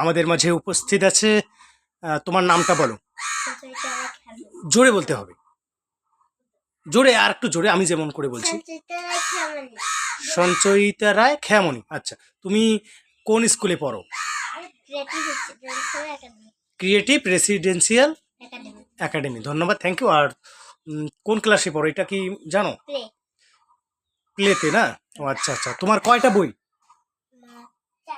আমাদের মাঝে উপস্থিত আছে তোমার নামটা বলো। জোরে বলতে হবে। জোরে আর একটু জোরে আমি যেমন করে বলছি। সঞ্চয়িতা রায় খেয়ামণি আচ্ছা তুমি কোন স্কুলে পড়ো? ক্রিয়েটিভ রেসিডেন্সিয়াল একাডেমি ধন্যবাদ থ্যাংক ইউ আর কোন ক্লাসে পড়ো? এটা কি জানো? প্লেতে না? ও আচ্ছা আচ্ছা। তোমার কয়টা বই?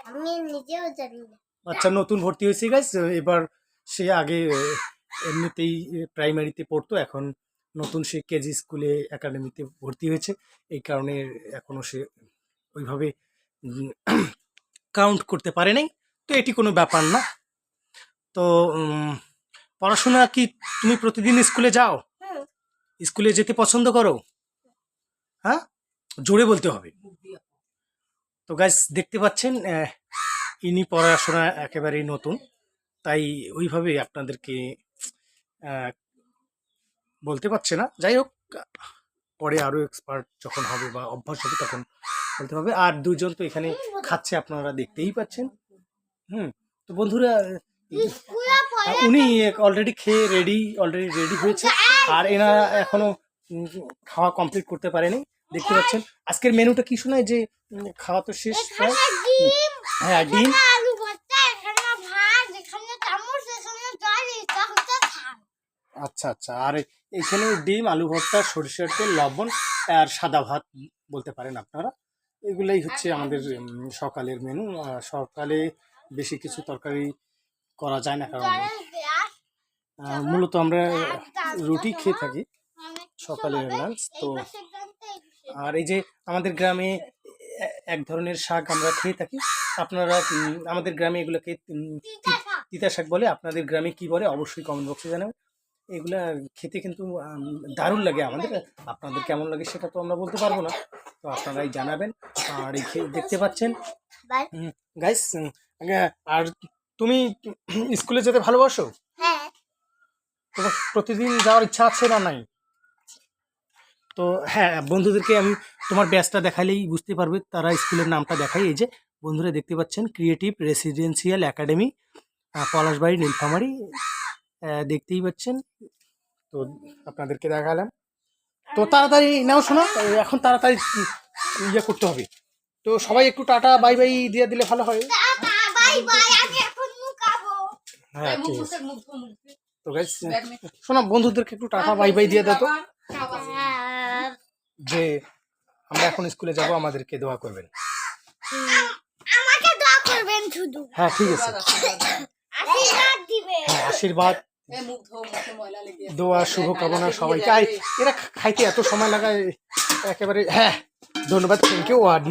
আমি নিজেও জানি না। আচ্ছা নতুন ভর্তি হয়েছে গাইস এবার সে আগে এমনিতেই প্রাইমারিতে পড়তো এখন নতুন সে কেজি স্কুলে একাডেমিতে ভর্তি হয়েছে। এই কারণে এখনও সে ওইভাবে কাউন্ট করতে পারে নাই। তো এটি কোনো ব্যাপার না। তো পড়াশোনা কি তুমি প্রতিদিন স্কুলে যাও? স্কুলে যেতে পছন্দ করো? হ্যাঁ? জোরে বলতে হবে। তো গাইস দেখতে পাচ্ছেন ইনি পড়াশোনা একেবারেই নতুন। তাই ওইভাবে আপনাদেরকে বলতে পারছে না। যাই হোক পরে আরও এক্সপার্ট যখন হবে বা অভ্যাস হবে তখন বলতে হবে। আর দুজন তো এখানে খাচ্ছে আপনারা দেখতেই পাচ্ছেন। হুম তো বন্ধুরা উনি অলরেডি খেয়ে রেডি অলরেডি রেডি হয়েছে। আর এনারা এখনও খাওয়া কমপ্লিট করতে পারেনি। দেখতে পাচ্ছেন? আজকের মেনুটা কি শোনায়? যে খাওয়া তো শেষ হ্যাঁ ডিম। আচ্ছা আচ্ছা। আর এখানে ডিম আলু ভর্তা সরিষার তেল লবণ আর সাদা ভাত বলতে পারেন আপনারা। এগুলাই হচ্ছে আমাদের সকালের মেনু। সকালে বেশি কিছু তরকারি করা যায় না কারণ মূলত আমরা রুটি খেয়ে থাকি সকালের লাঞ্চ তো আর এই যে আমাদের গ্রামে এক ধরনের শাক আমরা খেয়ে থাকি আপনারা আমাদের গ্রামে এগুলোকে তিতা শাক। বলে আপনাদের গ্রামে কি বলে অবশ্যই কমেন্ট বক্সে জানাবেন। এগুলা খেতে কিন্তু দারুণ লাগে আমাদের আপনাদের কেমন লাগে সেটা তো আমরা বলতে পারব না তো আপনারাই জানাবেন। আর এই দেখতে পাচ্ছেন গাইস আর তুমি স্কুলে যেতে ভালোবাসো? হ্যাঁ। প্রতিদিন যাওয়ার ইচ্ছা আছে না নাই? তো হ্যাঁ বন্ধুদেরকে আমি তোমার ব্যাচটা দেখালেই বুঝতে পারবে তারা স্কুলের নামটা দেখাই এই যে বন্ধুরা দেখতে পাচ্ছেন creative residential academy Palashbari Nilphamari দেখতেই পাচ্ছেন। তো আপনাদেরকে দেখালাম। তো তাড়াতাড়ি নাও শোনো এখন তাড়াতাড়ি ইয়ে করতে হবে। তো সবাই একটু টাটা বাই বাই দিয়ে দিলে ভালো হয়। টাটা বাই বাই আমি এখন মুখাবো হ্যাঁ ঠিক আছে। তো গাইস শোনো বন্ধুদেরকে একটু টাটা বাই বাই দিয়ে দাও তো। যে আমরা এখন স্কুলে যাব আমাদেরকে দোয়া করবেন। আমাকে দোয়া করবেন শুধু। হ্যাঁ ঠিক আছে। আশীর্বাদ দিবেন। হ্যাঁ আশীর্বাদ। দোয়া শুভকামনা সবাইকে। আর এরা খাইতে এত সময় লাগায় একেবারে হ্যাঁ ধন্যবাদ থ্যাংক ইউ আর